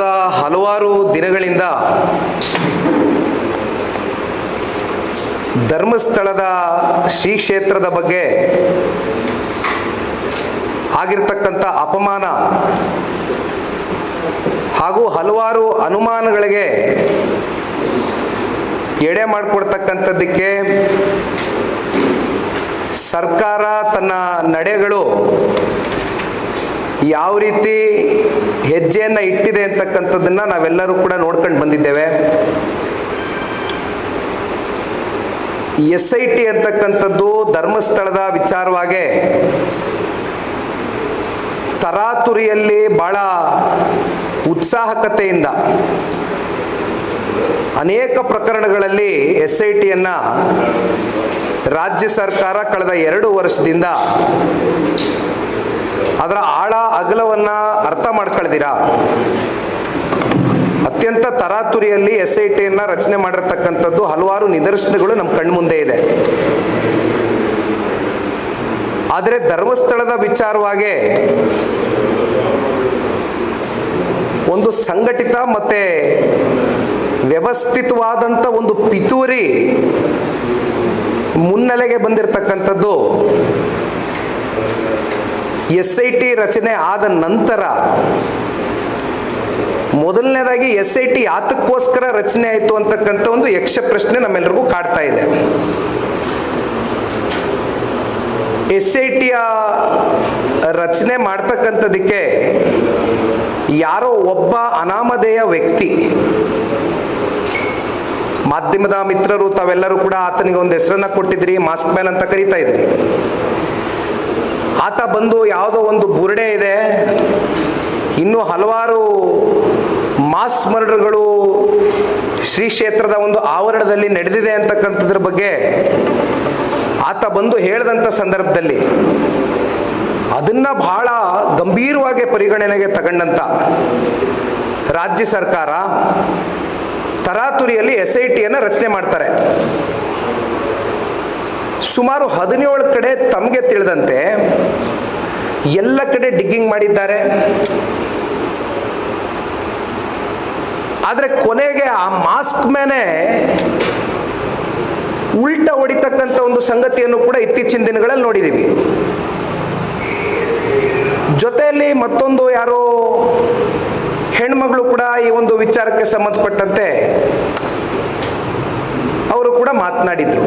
ಕಳೆದ ಹಲವಾರು ದಿನಗಳಿಂದ ಧರ್ಮಸ್ಥಳದ ಶ್ರೀ ಕ್ಷೇತ್ರದ ಬಗ್ಗೆ ಆಗಿರ್ತಕ್ಕಂಥ ಅಪಮಾನ ಹಾಗೂ ಹಲವಾರು ಅನುಮಾನಗಳಿಗೆ ಎಡೆ ಮಾಡಿಕೊಡ್ತಕ್ಕಂಥದ್ದಕ್ಕೆ ಸರ್ಕಾರ ತನ್ನ ನಡೆಗಳು ಯಾವ ರೀತಿ ಹೆಜ್ಜೆಯನ್ನು ಇಟ್ಟಿದೆ ಅಂತಕ್ಕಂಥದ್ದನ್ನು ನಾವೆಲ್ಲರೂ ಕೂಡ ನೋಡ್ಕೊಂಡು ಬಂದಿದ್ದೇವೆ. ಎಸ್ ಐ ಟಿ ಅಂತಕ್ಕಂಥದ್ದು ಧರ್ಮಸ್ಥಳದ ವಿಚಾರವಾಗಿ ತರಾತುರಿಯಲ್ಲಿ ಬಹಳ ಉತ್ಸಾಹಕತೆಯಿಂದ ಅನೇಕ ಪ್ರಕರಣಗಳಲ್ಲಿ ಎಸ್ ಐ ಟಿಯನ್ನು ರಾಜ್ಯ ಸರ್ಕಾರ ಕಳೆದ ಎರಡು ವರ್ಷದಿಂದ ಅದರ ಆಳ, ಅಗಲವನ್ನು ಅರ್ಥ ಮಾಡ್ಕೊಳ್ದಿರಾ? ಅತ್ಯಂತ ತರಾತುರಿಯಲ್ಲಿ ಎಸ್ ಐ ಟಿಯನ್ನು ರಚನೆ ಮಾಡಿರ್ತಕ್ಕಂಥದ್ದು ಹಲವಾರು ನಿದರ್ಶನಗಳು ನಮ್ಮ ಕಣ್ಮುಂದೆ ಇದೆ. ಆದರೆ ಧರ್ಮಸ್ಥಳದ ವಿಚಾರವಾಗಿ ಒಂದು ಸಂಘಟಿತ ಮತ್ತೆ ವ್ಯವಸ್ಥಿತವಾದಂಥ ಒಂದು ಪಿತೂರಿ ಮುನ್ನೆಲೆಗೆ ಬಂದಿರತಕ್ಕಂಥದ್ದು ಎಸ್ ಐ ಟಿ ರಚನೆ ಆದ ನಂತರ ಮೊದಲನೇದಾಗಿ ಎಸ್ ಐ ಟಿ ಯಾತಕ್ಕೋಸ್ಕರ ರಚನೆ ಆಯಿತು ಅಂತಕ್ಕಂಥ ಒಂದು ಯಕ್ಷ ಪ್ರಶ್ನೆ ನಮ್ಮೆಲ್ಲರಿಗೂ ಕಾಡ್ತಾ ಇದೆ. ಎಸ್ ಐ ಟಿಯ ರಚನೆ ಮಾಡ್ತಕ್ಕಂಥದಕ್ಕೆ ಯಾರೋ ಒಬ್ಬ ಅನಾಮಧೇಯ ವ್ಯಕ್ತಿ, ಮಾಧ್ಯಮದ ಮಿತ್ರರು ತಾವೆಲ್ಲರೂ ಕೂಡ ಆತನಿಗೆ ಒಂದು ಹೆಸರನ್ನ ಕೊಟ್ಟಿದ್ರಿ ಮಾಸ್ಕ್ ಮ್ಯಾನ್ ಅಂತ ಕರೀತಾ ಇದ್ರಿ ಆತ ಬಂದು ಯಾವುದೋ ಒಂದು ಬುರುಡೆ ಇದೆ. ಇನ್ನೂ ಹಲವಾರು ಮಾಸ್ ಮರ್ಡರ್ಗಳು ಶ್ರೀ ಕ್ಷೇತ್ರದ ಒಂದು ಆವರಣದಲ್ಲಿ ನಡೆದಿದೆ ಅಂತಕ್ಕಂಥದ್ರ ಬಗ್ಗೆ ಆತ ಬಂದು ಹೇಳಿದಂಥ ಸಂದರ್ಭದಲ್ಲಿ ಅದನ್ನ ಬಹಳ ಗಂಭೀರವಾಗಿ ಪರಿಗಣನೆಗೆ ತಗೊಂಡಂತ ರಾಜ್ಯ ಸರ್ಕಾರ ತರಾತುರಿಯಲ್ಲಿ ಎಸ್ ಐ ಟಿಯನ್ನು ರಚನೆ ಮಾಡ್ತಾರೆ. ಸುಮಾರು ಹದಿನೇಳು ಕಡೆ ತಮಗೆ ತಿಳಿದಂತೆ ಎಲ್ಲ ಕಡೆ ಡಿಗ್ಗಿಂಗ್ ಮಾಡಿದ್ದಾರೆ. ಆದರೆ ಕೊನೆಗೆ ಆ ಮಾಸ್ಕ್ ಮೇಲೆ ಉಲ್ಟ ಹೊಡಿತಕ್ಕಂಥ ಒಂದು ಸಂಗತಿಯನ್ನು ಕೂಡ ಇತ್ತೀಚಿನ ದಿನಗಳಲ್ಲಿ ನೋಡಿದ್ದೀವಿ ಜೊತೆಯಲ್ಲಿ ಮತ್ತೊಂದು ಯಾರೋ ಹೆಣ್ಮಗಳು ಕೂಡ ಈ ಒಂದು ವಿಚಾರಕ್ಕೆ ಸಂಬಂಧಪಟ್ಟಂತೆ ಅವರು ಕೂಡ ಮಾತನಾಡಿದ್ರು.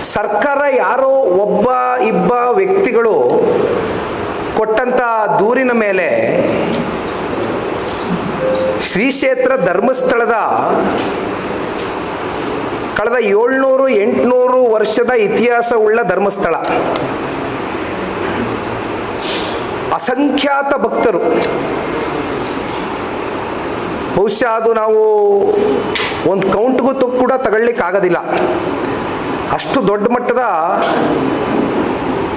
ಸರ್ಕಾರ ಯಾರೋ ಒಬ್ಬ, ಇಬ್ಬ ವ್ಯಕ್ತಿಗಳು ಕೊಟ್ಟಂತ ದೂರಿನ ಮೇಲೆ ಶ್ರೀ ಕ್ಷೇತ್ರ ಧರ್ಮಸ್ಥಳದ ಕಳೆದ ಏಳ್ನೂರು, ಎಂಟುನೂರು ವರ್ಷದ ಇತಿಹಾಸ ಉಳ್ಳ ಧರ್ಮಸ್ಥಳ. ಅಸಂಖ್ಯಾತ ಭಕ್ತರು. ಬಹುಶಃ ಅದು ನಾವು ಒಂದು ಕೌಂಟ್ಗೂ ಕೂಡ ತಗೊಳ್ಳಿಕ್ಕೆ ಆಗೋದಿಲ್ಲ ಅಷ್ಟು ದೊಡ್ಡ ಮಟ್ಟದ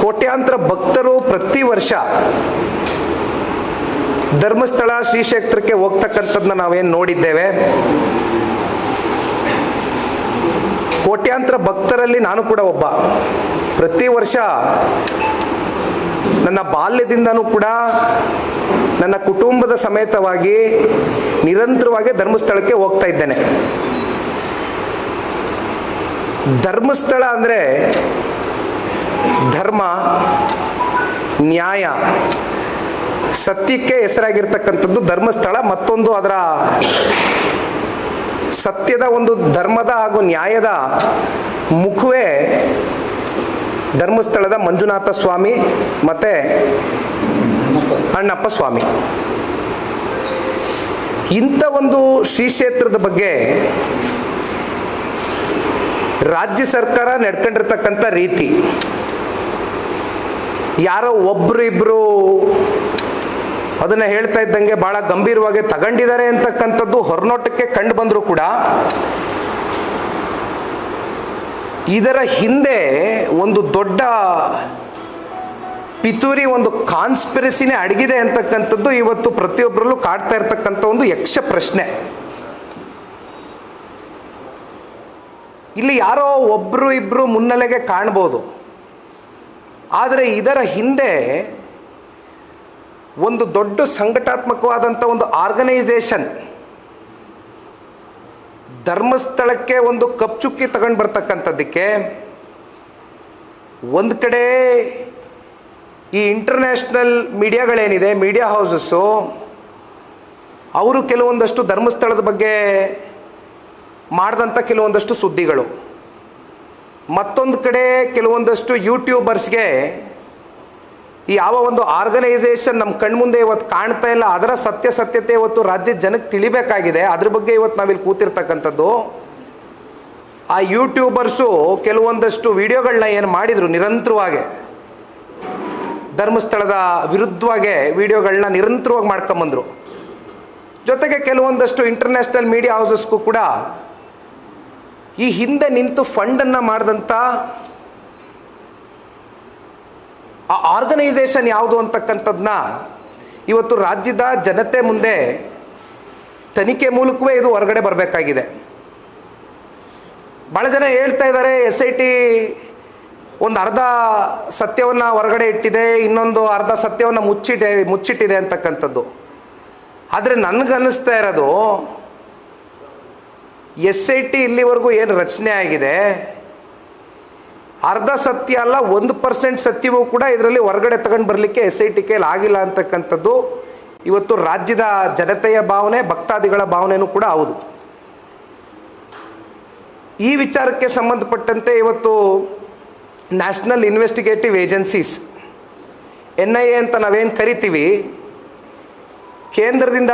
ಕೋಟ್ಯಾಂತರ ಭಕ್ತರು ಪ್ರತಿ ವರ್ಷ ಧರ್ಮಸ್ಥಳ ಶ್ರೀಕ್ಷೇತ್ರಕ್ಕೆ ಹೋಗ್ತಕ್ಕಂಥದ್ದನ್ನ ನಾವೇನು ನೋಡಿದ್ದೇವೆ. ಕೋಟ್ಯಾಂತರ ಭಕ್ತರಲ್ಲಿ ನಾನು ಕೂಡ ಒಬ್ಬ. ಪ್ರತಿ ವರ್ಷ ನನ್ನ ಬಾಲ್ಯದಿಂದನೂ ಕೂಡ ನನ್ನ ಕುಟುಂಬದ ಸಮೇತವಾಗಿ ನಿರಂತರವಾಗಿ ಧರ್ಮಸ್ಥಳಕ್ಕೆ ಹೋಗ್ತಾ ಇದ್ದೇನೆ. ಧರ್ಮಸ್ಥಳ ಅಂದರೆ ಧರ್ಮ, ನ್ಯಾಯ. ಸತ್ಯಕ್ಕೆ ಹೆಸರಾಗಿರ್ತಕ್ಕಂಥದ್ದು ಧರ್ಮಸ್ಥಳ, ಮತ್ತೊಂದು ಅದರ ಸತ್ಯದ ಒಂದು ಧರ್ಮದ ಹಾಗೂ ನ್ಯಾಯದ ಮುಖವೇ ಧರ್ಮಸ್ಥಳದ ಮಂಜುನಾಥ ಸ್ವಾಮಿ ಮತ್ತೆ ಅಣ್ಣಪ್ಪ ಸ್ವಾಮಿ. ಇಂಥ ಒಂದು ಶ್ರೀ ಕ್ಷೇತ್ರದ ಬಗ್ಗೆ ರಾಜ್ಯ ಸರ್ಕಾರ ನಡ್ಕೊಂಡಿರ್ತಕ್ಕಂಥ ರೀತಿ. ಯಾರೋ ಒಬ್ರು ಇಬ್ರು ಅದನ್ನ ಹೇಳ್ತಾ ಇದ್ದಂಗೆ ಬಹಳ ಗಂಭೀರವಾಗಿ ತಗೊಂಡಿದ್ದಾರೆ ಅಂತಕ್ಕಂಥದ್ದು ಹೊರನೋಟಕ್ಕೆ ಕಂಡು ಬಂದರೂ ಕೂಡ ಇದರ ಹಿಂದೆ ಒಂದು ದೊಡ್ಡ ಪಿತೂರಿ ಒಂದು ಕಾನ್ಸ್ಪಿರಸಿನೇ ಅಡಗಿದೆ ಅಂತಕ್ಕಂಥದ್ದು ಇವತ್ತು ಪ್ರತಿಯೊಬ್ಬರಲ್ಲೂ ಕಾಡ್ತಾ ಇರ್ತಕ್ಕಂಥ ಒಂದು ಯಕ್ಷ ಪ್ರಶ್ನೆ ಇಲ್ಲಿ ಯಾರೋ ಒಬ್ಬರು ಇಬ್ಬರು ಮುನ್ನೆಲೆಗೆ ಕಾಣ್ಬೋದು. ಆದರೆ ಇದರ ಹಿಂದೆ ಒಂದು ದೊಡ್ಡ ಸಂಘಟಾತ್ಮಕವಾದಂಥ ಒಂದು ಆರ್ಗನೈಸೇಷನ್. ಧರ್ಮಸ್ಥಳಕ್ಕೆ ಒಂದು ಕಪ್ಚುಕ್ಕಿ ತಗೊಂಡು ಬರ್ತಕ್ಕಂಥದ್ದಕ್ಕೆ ಒಂದು ಕಡೆ ಈ ಇಂಟರ್ನ್ಯಾಷನಲ್ ಮೀಡಿಯಾಗಳೇನಿದೆ ಮೀಡಿಯಾ ಹೌಸಸ್ಸು ಅವರು ಕೆಲವೊಂದಷ್ಟು ಧರ್ಮಸ್ಥಳದ ಬಗ್ಗೆ ಮಾಡಿದಂಥ ಕೆಲವೊಂದಷ್ಟು ಸುದ್ದಿಗಳು. ಮತ್ತೊಂದು ಕಡೆ ಕೆಲವೊಂದಷ್ಟು ಯೂಟ್ಯೂಬರ್ಸ್ಗೆ ಯಾವ ಒಂದು ಆರ್ಗನೈಸೇಷನ್ ನಮ್ಮ ಕಣ್ಮುಂದೆ ಇವತ್ತು ಕಾಣ್ತಾ ಇಲ್ಲ, ಅದರ ಸತ್ಯಾಸತ್ಯತೆ ಇವತ್ತು ರಾಜ್ಯ ಜನಕ್ಕೆ ತಿಳಿಬೇಕಾಗಿದೆ. ಅದ್ರ ಬಗ್ಗೆ ಇವತ್ತು ನಾವಿಲ್ಲಿ ಕೂತಿರ್ತಕ್ಕಂಥದ್ದು. ಆ ಯೂಟ್ಯೂಬರ್ಸು ಕೆಲವೊಂದಷ್ಟು ವಿಡಿಯೋಗಳನ್ನ ಏನು ಮಾಡಿದರು ನಿರಂತರವಾಗಿ, ಧರ್ಮಸ್ಥಳದ ವಿರುದ್ಧವಾಗಿ ವಿಡಿಯೋಗಳನ್ನ ನಿರಂತರವಾಗಿ ಮಾಡ್ಕೊಂಬಂದರು. ಜೊತೆಗೆ ಕೆಲವೊಂದಷ್ಟು ಇಂಟರ್ನ್ಯಾಷನಲ್ ಮೀಡಿಯಾ ಹೌಸಸ್ಗೂ ಕೂಡ ಈ ಹಿಂದೆ ನಿಂತು ಫಂಡನ್ನು ಮಾಡಿದಂಥ ಆ ಆರ್ಗನೈಸೇಷನ್ ಯಾವುದು ಅಂತಕ್ಕಂಥದ್ದನ್ನ ಇವತ್ತು ರಾಜ್ಯದ ಜನತೆ ಮುಂದೆ ತನಿಖೆ ಮೂಲಕವೇ ಇದು ಹೊರಗಡೆ ಬರಬೇಕಾಗಿದೆ. ಭಾಳ ಜನ ಹೇಳ್ತಾ ಇದ್ದಾರೆ, ಎಸ್ ಐ ಟಿ ಒಂದು ಅರ್ಧ ಸತ್ಯವನ್ನು ಹೊರಗಡೆ ಇಟ್ಟಿದೆ, ಇನ್ನೊಂದು ಅರ್ಧ ಸತ್ಯವನ್ನು ಮುಚ್ಚಿಟ್ಟೆ ಮುಚ್ಚಿಟ್ಟಿದೆ ಅಂತಕ್ಕಂಥದ್ದು. ಆದರೆ ನನಗನ್ನಿಸ್ತಾ ಇರೋದು ಎಸ್ ಐ ಟಿ ಇಲ್ಲಿವರೆಗೂ ಏನು ರಚನೆ ಆಗಿದೆ? ಅರ್ಧ ಸತ್ಯ ಅಲ್ಲ, ಒಂದು ಪರ್ಸೆಂಟ್ ಸತ್ಯವೂ ಕೂಡ ಇದರಲ್ಲಿ ಹೊರಗಡೆ ತಗೊಂಡು ಬರಲಿಕ್ಕೆ ಎಸ್ ಐ ಟಿ ಕೈಲಿ ಆಗಿಲ್ಲ ಅಂತಕ್ಕಂಥದ್ದು ಇವತ್ತು ರಾಜ್ಯದ ಜನತೆಯ ಭಾವನೆ, ಭಕ್ತಾದಿಗಳ ಭಾವನೆಯೂ ಕೂಡ ಹೌದು. ಈ ವಿಚಾರಕ್ಕೆ ಸಂಬಂಧಪಟ್ಟಂತೆ ಇವತ್ತು national investigative agencies, N I A ಅಂತ ನಾವೇನು ಕರಿತೀವಿ, ಕೇಂದ್ರದಿಂದ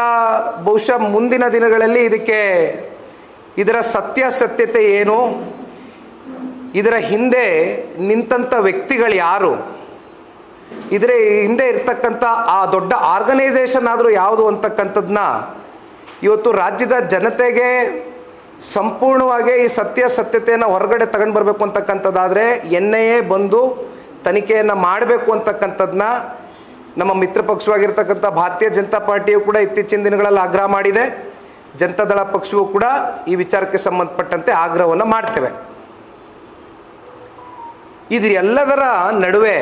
ಬಹುಶಃ ಮುಂದಿನ ದಿನಗಳಲ್ಲಿ ಇದಕ್ಕೆ ಇದರ ಸತ್ಯಾಸತ್ಯತೆ ಏನು? ಇದರ ಹಿಂದೆ ನಿಂತಂಥ ವ್ಯಕ್ತಿಗಳು ಯಾರು? ಇದರ ಹಿಂದೆ ಇರ್ತಕ್ಕಂಥ ಆ ದೊಡ್ಡ ಆರ್ಗನೈಸೇಷನ್ ಆದರೂ ಯಾವುದು ಅಂತಕ್ಕಂಥದ್ದನ್ನ ಇವತ್ತು ರಾಜ್ಯದ ಜನತೆಗೆ ಸಂಪೂರ್ಣವಾಗಿ ಈ ಸತ್ಯ ಸತ್ಯತೆಯನ್ನು ಹೊರಗಡೆ ತಗೊಂಡು ಬರಬೇಕು ಅಂತಕ್ಕಂಥದ್ದಾದರೆ ಎನ್ ಬಂದು ತನಿಖೆಯನ್ನು ಮಾಡಬೇಕು ಅಂತಕ್ಕಂಥದ್ದನ್ನ ನಮ್ಮ ಮಿತ್ರ ಪಕ್ಷವಾಗಿರ್ತಕ್ಕಂಥ ಭಾರತೀಯ ಜನತಾ ಪಾರ್ಟಿಯು ಕೂಡ ಇತ್ತೀಚಿನ ದಿನಗಳಲ್ಲಿ ಆಗ್ರಹ ಮಾಡಿದೆ. ಜನತಾದಳ ಪಕ್ಷವೂ ಕೂಡ ಈ ವಿಚಾರಕ್ಕೆ ಸಂಬಂಧಪಟ್ಟಂತೆ ಆಗ್ರಹವನ್ನು ಮಾಡ್ತೇವೆ. ಇದು ನಡುವೆ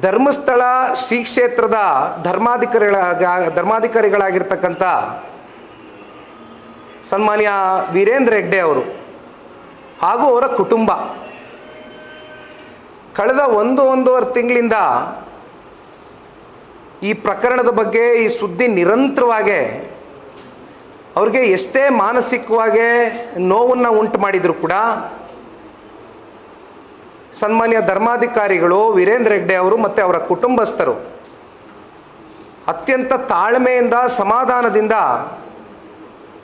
ಧರ್ಮಸ್ಥಳ ಶ್ರೀ ಕ್ಷೇತ್ರದ ಧರ್ಮಾಧಿಕಾರಿಗಳ ಧರ್ಮಾಧಿಕಾರಿಗಳಾಗಿರ್ತಕ್ಕಂಥ ಸನ್ಮಾನ್ಯ ವೀರೇಂದ್ರ ಹೆಗ್ಡೆ ಅವರು ಹಾಗೂ ಅವರ ಕುಟುಂಬ. ಕಳೆದ ಒಂದು, ಒಂದೂವರೆ ತಿಂಗಳಿಂದ ಈ ಪ್ರಕರಣದ ಬಗ್ಗೆ ಈ ಸುದ್ದಿ ನಿರಂತರವಾಗಿ ಅವ್ರಿಗೆ ಎಷ್ಟೇ ಮಾನಸಿಕವಾಗಿ ನೋವನ್ನು ಉಂಟು ಮಾಡಿದರೂ ಕೂಡ ಸನ್ಮಾನ್ಯ ಧರ್ಮಾಧಿಕಾರಿಗಳು ವೀರೇಂದ್ರ ಹೆಗ್ಡೆ ಅವರು ಮತ್ತು ಅವರ ಕುಟುಂಬಸ್ಥರು ಅತ್ಯಂತ ತಾಳ್ಮೆಯಿಂದ, ಸಮಾಧಾನದಿಂದ,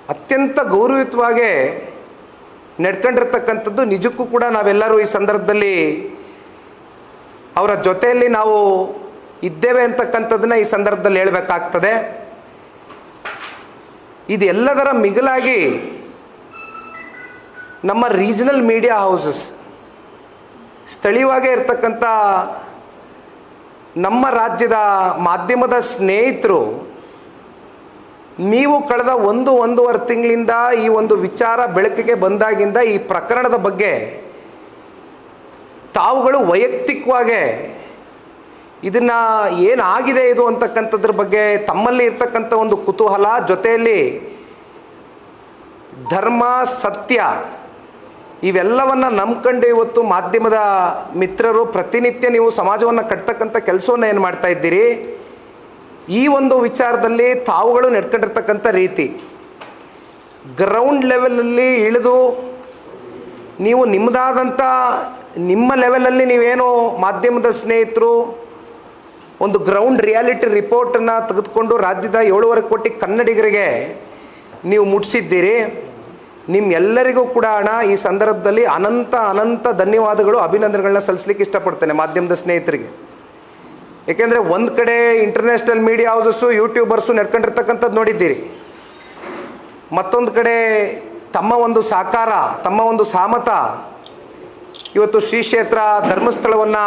ಅತ್ಯಂತ ಗೌರವಯುತವಾಗಿ ನಡ್ಕೊಂಡಿರ್ತಕ್ಕಂಥದ್ದು ನಿಜಕ್ಕೂ ಕೂಡ ನಾವೆಲ್ಲರೂ ಈ ಸಂದರ್ಭದಲ್ಲಿ ಅವರ ಜೊತೆಯಲ್ಲಿ ನಾವು ಇದ್ದೇವೆ ಅಂತಕ್ಕಂಥದ್ದನ್ನ ಈ ಸಂದರ್ಭದಲ್ಲಿ ಹೇಳಬೇಕಾಗ್ತದೆ. ಇದೆಲ್ಲದರ ಮಿಗಿಲಾಗಿ ನಮ್ಮ ರೀಜನಲ್ ಮೀಡಿಯಾ ಹೌಸಸ್ ಸ್ಥಳೀಯವಾಗೇ ಇರ್ತಕ್ಕಂಥ ನಮ್ಮ ರಾಜ್ಯದ ಮಾಧ್ಯಮದ ಸ್ನೇಹಿತರು ನೀವು ಕಳೆದ ಒಂದು ಒಂದೂವರೆ ತಿಂಗಳಿಂದ ಈ ಒಂದು ವಿಚಾರ ಬೆಳಕಿಗೆ ಬಂದಾಗಿಂದ ಈ ಪ್ರಕರಣದ ಬಗ್ಗೆ ತಾವುಗಳು ವೈಯಕ್ತಿಕವಾಗಿ ಇದನ್ನು ಏನಾಗಿದೆ ಇದು ಅಂತಕ್ಕಂಥದ್ರ ಬಗ್ಗೆ ತಮ್ಮಲ್ಲಿ ಇರ್ತಕ್ಕಂಥ ಒಂದು ಕುತೂಹಲ ಜೊತೆಯಲ್ಲಿ ಧರ್ಮ, ಸತ್ಯ ಇವೆಲ್ಲವನ್ನು ನಂಬ್ಕೊಂಡು ಇವತ್ತು ಮಾಧ್ಯಮದ ಮಿತ್ರರು ಪ್ರತಿನಿತ್ಯ ನೀವು ಸಮಾಜವನ್ನು ಕಟ್ತಕ್ಕಂಥ ಕೆಲಸವನ್ನು ಏನು ಮಾಡ್ತಾ ಇದ್ದೀರಿ? ಈ ಒಂದು ವಿಚಾರದಲ್ಲಿ ತಾವುಗಳು ನಡ್ಕೊಂಡಿರ್ತಕ್ಕಂಥ ರೀತಿ. ಗ್ರೌಂಡ್ ಲೆವೆಲಲ್ಲಿ ಇಳಿದು ನೀವು ನಿಮ್ಮದಾದಂಥ ನಿಮ್ಮ ಲೆವೆಲಲ್ಲಿ ನೀವೇನು ಮಾಧ್ಯಮದ ಸ್ನೇಹಿತರು ಒಂದು ಗ್ರೌಂಡ್ ರಿಯಾಲಿಟಿ ರಿಪೋರ್ಟನ್ನು ತೆಗೆದುಕೊಂಡು ರಾಜ್ಯದ ಏಳುವರೆ ಕೋಟಿ ಕನ್ನಡಿಗರಿಗೆ ನೀವು ಮುಟ್ಟಿಸಿದ್ದೀರಿ ನಿಮ್ಮೆಲ್ಲರಿಗೂ ಕೂಡ ಹಣ ಈ ಸಂದರ್ಭದಲ್ಲಿ ಅನಂತ ಅನಂತ ಧನ್ಯವಾದಗಳು, ಅಭಿನಂದನೆಗಳನ್ನ ಸಲ್ಲಿಸ್ಲಿಕ್ಕೆ ಇಷ್ಟಪಡ್ತೇನೆ ಮಾಧ್ಯಮದ ಸ್ನೇಹಿತರಿಗೆ. ಏಕೆಂದರೆ ಒಂದು ಕಡೆ ಇಂಟರ್ನ್ಯಾಷನಲ್ ಮೀಡಿಯಾ ಹೌಸಸ್ಸು ಯೂಟ್ಯೂಬರ್ಸು ನಡ್ಕೊಂಡಿರ್ತಕ್ಕಂಥದ್ದು ನೋಡಿದ್ದೀರಿ. ಮತ್ತೊಂದು ಕಡೆ ತಮ್ಮ ಒಂದು ಸಾಕಾರ, ತಮ್ಮ ಒಂದು ಸಾಮತ ಇವತ್ತು ಶ್ರೀ ಕ್ಷೇತ್ರ ಧರ್ಮಸ್ಥಳವನ್ನು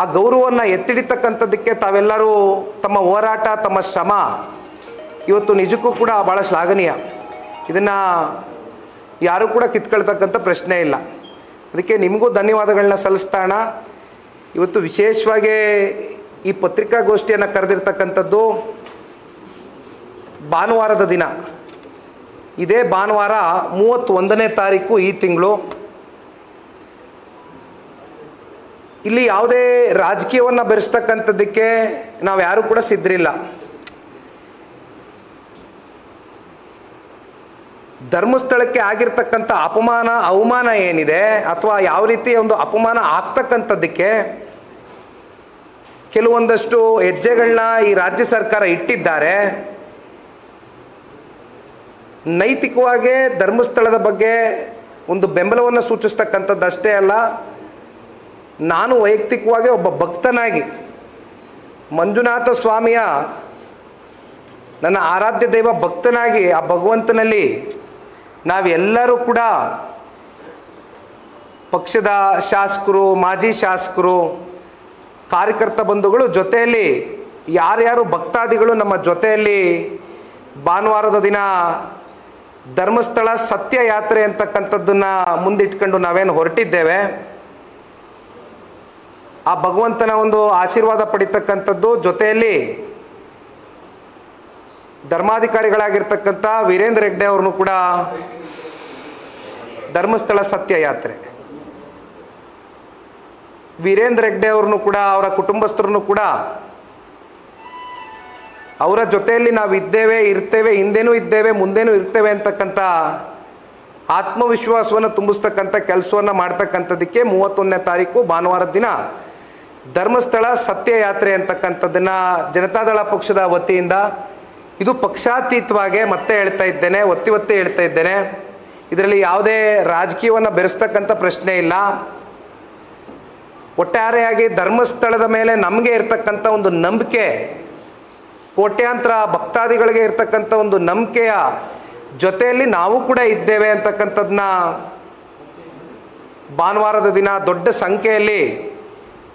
ಆ ಗೌರವವನ್ನು ಎತ್ತಿಡಿತಕ್ಕಂಥದ್ದಕ್ಕೆ ತಾವೆಲ್ಲರೂ ತಮ್ಮ ಹೋರಾಟ, ತಮ್ಮ ಶ್ರಮ, ಇವತ್ತು ನಿಜಕ್ಕೂ ಕೂಡ ಭಾಳ ಶ್ಲಾಘನೀಯ. ಇದನ್ನು ಯಾರೂ ಕೂಡ ಕಿತ್ಕೊಳ್ತಕ್ಕಂಥ ಪ್ರಶ್ನೆ ಇಲ್ಲ. ಅದಕ್ಕೆ ನಿಮಗೂ ಧನ್ಯವಾದಗಳನ್ನ ಸಲ್ಲಿಸ್ತಾಣ ಇವತ್ತು ವಿಶೇಷವಾಗಿ ಈ ಪತ್ರಿಕಾಗೋಷ್ಠಿಯನ್ನು ಕರೆದಿರ್ತಕ್ಕಂಥದ್ದು ಭಾನುವಾರದ ದಿನ. ಇದೇ ಭಾನುವಾರ ಮೂವತ್ತೊಂದನೇ ತಾರೀಕು ಈ ತಿಂಗಳು. ಇಲ್ಲಿ ಯಾವುದೇ ರಾಜಕೀಯವನ್ನು ಬೆರೆಸ್ತಕ್ಕಂಥದ್ದಕ್ಕೆ ನಾವು ಯಾರೂ ಕೂಡ ಸಿದ್ಧರಿಲ್ಲ. ಧರ್ಮಸ್ಥಳಕ್ಕೆ ಆಗಿರ್ತಕ್ಕಂಥ ಅಪಮಾನ, ಅವಮಾನ ಏನಿದೆ ಅಥವಾ ಯಾವ ರೀತಿ ಒಂದು ಅಪಮಾನ ಆಗ್ತಕ್ಕಂಥದ್ದಕ್ಕೆ ಕೆಲವೊಂದಷ್ಟು ಹೆಜ್ಜೆಗಳನ್ನ ಈ ರಾಜ್ಯ ಸರ್ಕಾರ ಇಟ್ಟಿದ್ದಾರೆ. ನೈತಿಕವಾಗಿ ಧರ್ಮಸ್ಥಳದ ಬಗ್ಗೆ ಒಂದು ಬೆಂಬಲವನ್ನು ಸೂಚಿಸ್ತಕ್ಕಂಥದ್ದು ಅಷ್ಟೇ ಅಲ್ಲ ನಾನು ವೈಯಕ್ತಿಕವಾಗಿ ಒಬ್ಬ ಭಕ್ತನಾಗಿ ಮಂಜುನಾಥ ಸ್ವಾಮಿಯ ನನ್ನ ಆರಾಧ್ಯ ದೈವ ಭಕ್ತನಾಗಿ ಆ ಭಗವಂತನಲ್ಲಿ ನಾವೆಲ್ಲರೂ ಕೂಡ ಪಕ್ಷದ ಶಾಸಕರು, ಮಾಜಿ ಶಾಸಕರು, ಕಾರ್ಯಕರ್ತ ಬಂಧುಗಳು ಜೊತೆಯಲ್ಲಿ ಯಾರ್ಯಾರು ಭಕ್ತಾದಿಗಳು ನಮ್ಮ ಜೊತೆಯಲ್ಲಿ ಭಾನುವಾರದ ದಿನ ಧರ್ಮಸ್ಥಳ ಸತ್ಯ ಯಾತ್ರೆ ಅಂತಕ್ಕಂಥದ್ದನ್ನು ಮುಂದಿಟ್ಕೊಂಡು ನಾವೇನು ಹೊರಟಿದ್ದೇವೆ. ಆ ಭಗವಂತನ ಒಂದು ಆಶೀರ್ವಾದ ಪಡಿತಕ್ಕಂಥದ್ದು ಜೊತೆಯಲ್ಲಿ ಧರ್ಮಾಧಿಕಾರಿಗಳಾಗಿರ್ತಕ್ಕಂಥ ವೀರೇಂದ್ರ ಹೆಗ್ಡೆ ಅವ್ರನ್ನು ಕೂಡ ಧರ್ಮಸ್ಥಳ ಸತ್ಯ ಯಾತ್ರೆ. ವೀರೇಂದ್ರ ಹೆಗ್ಡೆ ಅವ್ರನ್ನು ಕೂಡ, ಅವರ ಕುಟುಂಬಸ್ಥರನ್ನು ಕೂಡ ಅವರ ಜೊತೆಯಲ್ಲಿ ನಾವು ಇದ್ದೇವೆ, ಇರ್ತೇವೆ, ಹಿಂದೆನೂ ಇದ್ದೇವೆ, ಮುಂದೇನೂ ಇರ್ತೇವೆ ಅಂತಕ್ಕಂಥ ಆತ್ಮವಿಶ್ವಾಸವನ್ನು ತುಂಬಿಸ್ತಕ್ಕಂಥ ಕೆಲಸವನ್ನು ಮಾಡ್ತಕ್ಕಂಥದ್ದಕ್ಕೆ ಮೂವತ್ತೊಂದನೇ ತಾರೀಕು ಭಾನುವಾರದ ದಿನ ಧರ್ಮಸ್ಥಳ ಸತ್ಯ ಯಾತ್ರೆ ಅಂತಕ್ಕಂಥದ್ದನ್ನು ಜನತಾದಳ ಪಕ್ಷದ ವತಿಯಿಂದ ಇದು ಪಕ್ಷಾತೀತವಾಗಿ ಮತ್ತೆ ಹೇಳ್ತಾ ಇದ್ದೇನೆ, ಒತ್ತಿ ಒತ್ತಿ ಹೇಳ್ತಾ ಇದ್ದೇನೆ. ಇದರಲ್ಲಿ ಯಾವುದೇ ರಾಜಕೀಯವನ್ನು ಬೆರೆಸ್ತಕ್ಕಂಥ ಪ್ರಶ್ನೆ ಇಲ್ಲ. ಒಟ್ಟಾರೆಯಾಗಿ ಧರ್ಮಸ್ಥಳದ ಮೇಲೆ ನಮಗೆ ಇರ್ತಕ್ಕಂಥ ಒಂದು ನಂಬಿಕೆ, ಕೋಟ್ಯಾಂತರ ಭಕ್ತಾದಿಗಳಿಗೆ ಇರ್ತಕ್ಕಂಥ ಒಂದು ನಂಬಿಕೆಯ ಜೊತೆಯಲ್ಲಿ ನಾವು ಕೂಡ ಇದ್ದೇವೆ ಅಂತಕ್ಕಂಥದ್ದನ್ನ ಭಾನುವಾರದ ದಿನ ದೊಡ್ಡ ಸಂಖ್ಯೆಯಲ್ಲಿ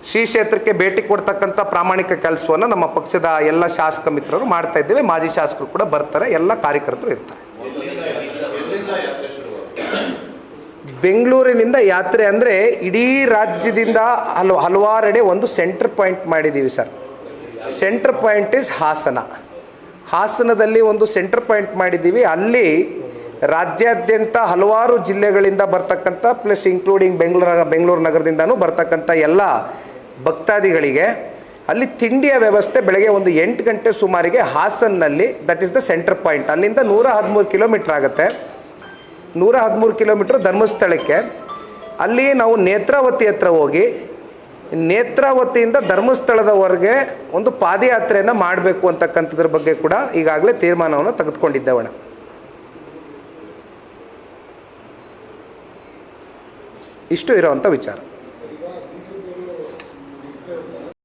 ಶ್ರೀ ಕ್ಷೇತ್ರಕ್ಕೆ ಭೇಟಿ ಕೊಡ್ತಕ್ಕಂಥ ಪ್ರಾಮಾಣಿಕ ಕೆಲಸವನ್ನು ನಮ್ಮ ಪಕ್ಷದ ಎಲ್ಲ ಶಾಸಕ ಮಿತ್ರರು ಮಾಡ್ತಾ ಇದ್ದೇವೆ. ಮಾಜಿ ಶಾಸಕರು ಕೂಡ ಬರ್ತಾರೆ. ಎಲ್ಲ ಕಾರ್ಯಕರ್ತರು ಇರ್ತಾರೆ. ಬೆಂಗಳೂರಿನಿಂದ ಯಾತ್ರೆ ಅಂದರೆ ಇಡೀ ರಾಜ್ಯದಿಂದ ಹಲ್, ಹಲವಾರೆಡೆ ಒಂದು ಸೆಂಟರ್ ಪಾಯಿಂಟ್ ಮಾಡಿದ್ದೀವಿ sir. Center point is Hassan. ಹಾಸನದಲ್ಲಿ ಒಂದು ಸೆಂಟರ್ ಪಾಯಿಂಟ್ ಮಾಡಿದ್ದೀವಿ. ಅಲ್ಲಿ ರಾಜ್ಯಾದ್ಯಂತ ಹಲವಾರು ಜಿಲ್ಲೆಗಳಿಂದ ಬರ್ತಕ್ಕಂಥ ಪ್ಲಸ್ ಇನ್ಕ್ಲೂಡಿಂಗ್ ಬೆಂಗಳೂರು ಬೆಂಗಳೂರು ನಗರದಿಂದನೂ ಬರ್ತಕ್ಕಂಥ ಎಲ್ಲ ಭಕ್ತಾದಿಗಳಿಗೆ ಅಲ್ಲಿ ತಿಂಡಿಯ ವ್ಯವಸ್ಥೆ ಬೆಳಗ್ಗೆ ಒಂದು ಎಂಟು ಗಂಟೆ ಸುಮಾರಿಗೆ ಹಾಸನ್ನಲ್ಲಿ that is the center point ಅಲ್ಲಿಂದ ನೂರ ಹದಿಮೂರು ಕಿಲೋಮೀಟ್ರ್ ಆಗುತ್ತೆ. ನೂರ ಹದಿಮೂರು ಕಿಲೋಮೀಟ್ರ್ ಧರ್ಮಸ್ಥಳಕ್ಕೆ. ಅಲ್ಲಿ ನಾವು ನೇತ್ರಾವತಿ ಹತ್ರ ಹೋಗಿ, ನೇತ್ರಾವತಿಯಿಂದ ಧರ್ಮಸ್ಥಳದವರೆಗೆ ಒಂದು ಪಾದಯಾತ್ರೆಯನ್ನು ಮಾಡಬೇಕು ಅಂತಕ್ಕಂಥದ್ರ ಬಗ್ಗೆ ಕೂಡ ಈಗಾಗಲೇ ತೀರ್ಮಾನವನ್ನು ತೆಗೆದುಕೊಂಡಿದ್ದೇವಣ ಇಷ್ಟು ಇರೋವಂಥ ವಿಚಾರ.